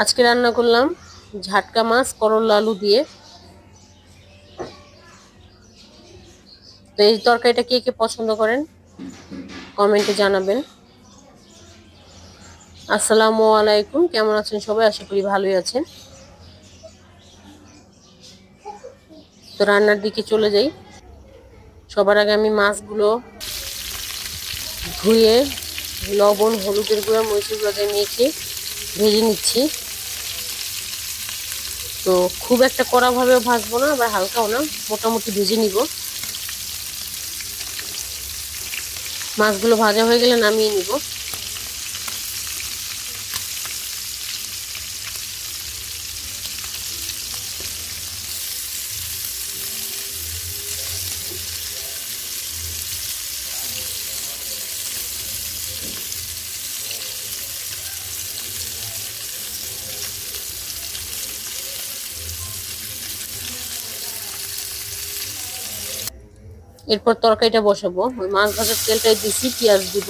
আজকে রান্না করলাম ঝাটকা মাছ, করলা আলু দিয়ে। তো এই তরকারিটা কে কে পছন্দ করেন? কমেন্টে জানাবেন। আসসালামু আলাইকুম, কেমন আছেন সবাই? আশা করি ভালোই আছেন। তো রান্নার দিকে চলে যাই। সবার আগে আমি মাছগুলো ধুয়ে লবণ, হলুদের গুঁড়া, মরিচের গুঁড়া দিয়ে মেখে ভেজে নিচ্ছি। তো খুব একটা কড়াভাবেও ভাজবো না, আবার হালকাও না, মোটামুটি ভেজে নিব। মাছগুলো ভাজা হয়ে গেলে নামিয়ে নিব। এরপর তরকারিটা বসাবো। ওই মাছ ভাজার তেলটাই দিছি, পেঁয়াজ দিব।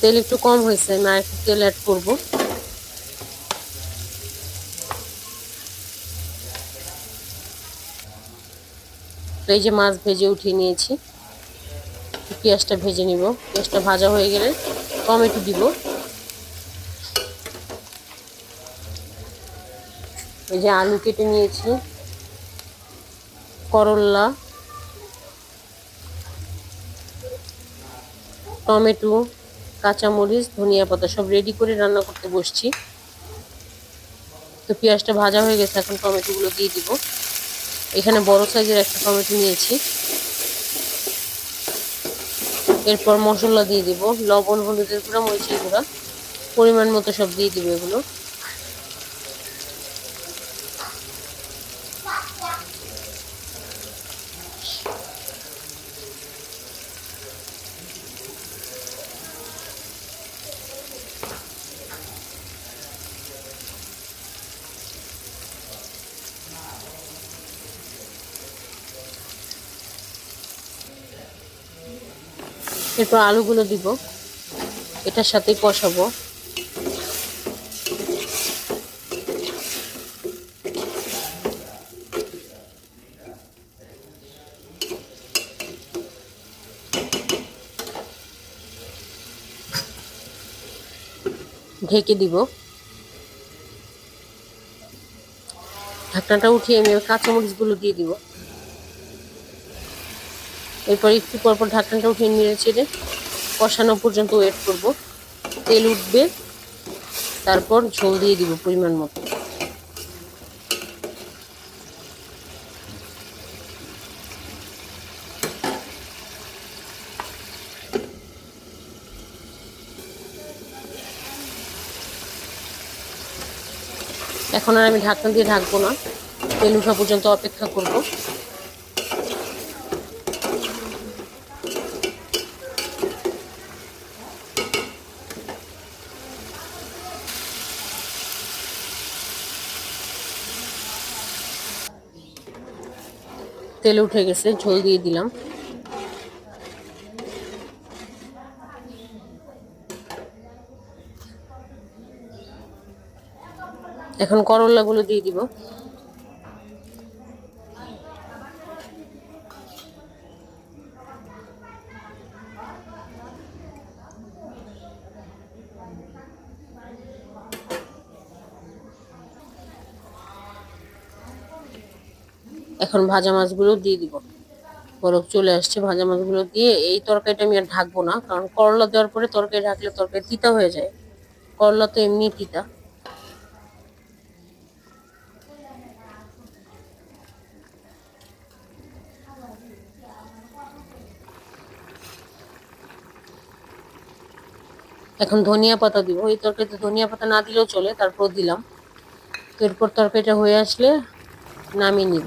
তেল একটু কম হয়েছে আর একটু তেল অ্যাড করব। এই যে মাছ ভেজে উঠিয়ে নিয়েছি পেঁয়াজটা ভেজে নিব। পেঁয়াজটা ভাজা হয়ে গেলে টমেটো দিব। এই যে আলু কেটে নিয়েছি করল্লা টমেটো, কাঁচামরিচ, ধনিয়া পাতা, সব রেডি করে রান্না করতে বসছি। তো পেঁয়াজটা ভাজা হয়ে গেছে, এখন টমেটোগুলো দিয়ে দিব। এখানে বড় সাইজের একটা টমেটো নিয়েছি। এরপর মশলা দিয়ে দিব, লবণ, হলুদের গুঁড়া, মরিচের গুঁড়া, পরিমাণ মতো সব দিয়ে দিব এগুলো। এরপর আলুগুলো দিব। এটার সাথেই কষাবো। ঢেকে দিব। ঢাকনাটা উঠিয়ে আমি কাঁচামরিচগুলো দিয়ে দিব। এরপর একটু পর পর ঢাকনাটা উঠিয়ে নেড়ে চেড়ে কষানো পর্যন্ত ওয়েট করব। তেল উঠবে, তারপর ঝোল দিয়ে দিব পরিমাণ মতো। এখন আর আমি ঢাকনা দিয়ে ঢাকবো না। তেল উঠা পর্যন্ত অপেক্ষা করব। তেল উঠে গেছে ঝোল দিয়ে দিলাম। এখন করলাগুলো দিয়ে দিব। এখন ভাজা মাছগুলো দিয়ে দিব। বরফ চলে আসছে, ভাজা মাছগুলো দিয়ে এই তরকারিটা আমি আর ঢাকবো না, কারণ করলা দেওয়ার পরে তরকারি ঢাকলে তরকারি তিতা হয়ে যায়। করলা তো এমনি তিতা। এখন ধনিয়া পাতা দিব। এই তরকারিতে ধনিয়া পাতা না দিলেও চলে, তারপর দিলাম। তো এরপর তরকারিটা হয়ে আসলে নামিয়ে নিব।